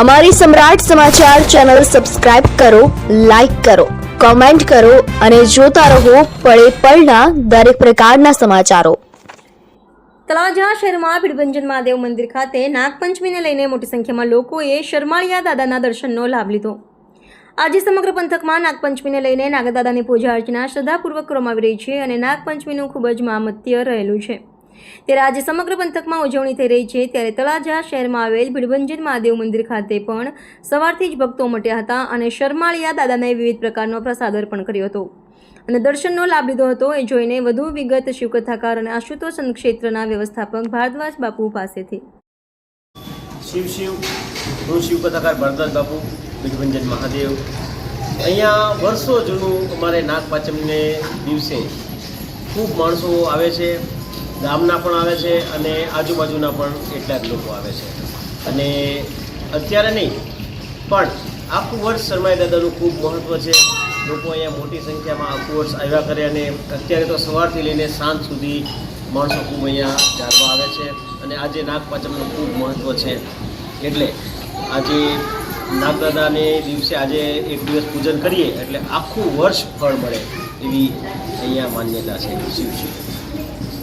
અમારી સમ્રાટ સમાચાર channel subscribe કરો, લાઇક કરો, કોમેન્ટ કરો અને જોતા રહો પળે પળના દરેક પ્રકારના સમાચારો. તળાજા શહેરમાં ભીડભંજન મહાદેવ મંદિર ખાતે નાગપંચમીને લઈને મોટી સંખ્યામાં લોકોએ શરમાળિયા દાદાના દર્શનનો લાભ લીધો. આજે સમગ્ર પંથકમાં નાગપંચમીને લઈને નાગદાદાની પૂજા અર્ચના શ્રદ્ધાપૂર્વક કરવામાં આવી રહી છે અને નાગપંચમીનું ખૂબ જ મામત્ય રહેલું છે. ત્યારે આજે સમગ્ર પંથકમાં ઉજવણી થઈ રહી છે. ત્યારે તળાજા શહેરમાં આવેલ ભીડભંજન મહાદેવ મંદિર ખાતે પણ સવારથી જ ભક્તો ઉમટ્યા હતા અને શરમાળિયા દાદાને વિવિધ પ્રકારનો પ્રસાદ અર્પણ કર્યો હતો અને દર્શનનો લાભ લીધો હતો. એ જોઈને વધુ વિગત શિવકથાકાર અને આશુતોષ ક્ષેત્રના વ્યવસ્થાપક ભારદ્વાજ બાપુ પાસેથી. શિવ શિવ, હું શિવ કથાકાર ભરતદાસ બાપુ, ભીડભંજન મહાદેવ. અહીંયા વર્ષો જૂનું અમારે નાગપાંચમને દિવસે ખૂબ માણસો આવે છે. ગામના પણ આવે છે અને આજુબાજુના પણ એટલા જ લોકો આવે છે. અને અત્યારે નહીં, પણ આખું વર્ષ શરમાઈ દાદાનું ખૂબ મહત્ત્વ છે. લોકો અહીંયા મોટી સંખ્યામાં આખું વર્ષ આવ્યા કરે અને અત્યારે તો સવારથી લઈને સાંજ સુધી માણસો ખૂબ અહીંયા જાળવા આવે છે અને આજે નાગપાંચમનું ખૂબ મહત્ત્વ છે. એટલે આજે નાગદાદાને દિવસે આજે એક દિવસ પૂજન કરીએ એટલે આખું વર્ષ ફળ મળે એવી અહીંયા માન્યતા છે. શિવ શિવ.